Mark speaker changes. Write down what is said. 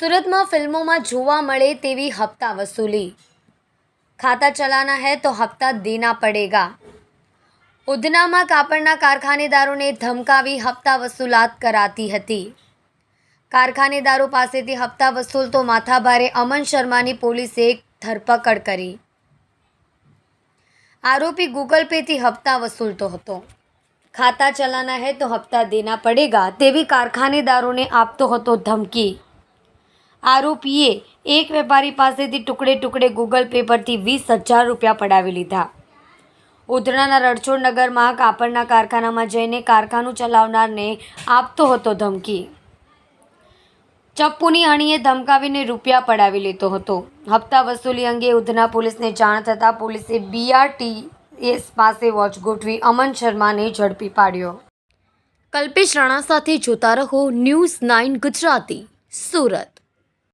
Speaker 1: સુરતમાં ફિલ્મોમાં જોવા મળે તેવી હપ્તા વસૂલી. ખાતા ચલાના હૈ તો હપ્તા દેના પડેગા. ઉધનામાં કાપડના કારખાનેદારોને ધમકાવી હપ્તા વસૂલાત કરાતી હતી. કારખાનેદારો પાસેથી હપ્તા વસૂલતો માથાભારે અમન શર્માની પોલીસે ધરપકડ કરી. આરોપી ગૂગલ પેથી હપ્તા વસૂલતો હતો. ખાતા ચલાના હૈ તો હપ્તા દેના પડેગા તેવી કારખાનેદારોને આપતો હતો ધમકી. આરોપીએ એક વેપારી પાસેથી ટુકડે ટુકડે ગૂગલ પે પરથી વીસ હજાર રૂપિયા પડાવી લીધા. ઉધનાના રણછોડ નગરમાં કાપડના કારખાનામાં જઈને કારખાનું ચલાવનારને આપતો હતો ધમકી. ચપ્પુની અણીએ ધમકાવીને રૂપિયા પડાવી લેતો હતો. હપ્તા વસૂલી અંગે ઉધના પોલીસને જાણ થતાં પોલીસે બીઆરટીએસ પાસે વોચ ગોઠવી અમન શર્માને ઝડપી પાડ્યો. કલ્પેશ રાણા સાથે જોતા રહો ન્યૂઝ નાઇન ગુજરાતી, સુરત.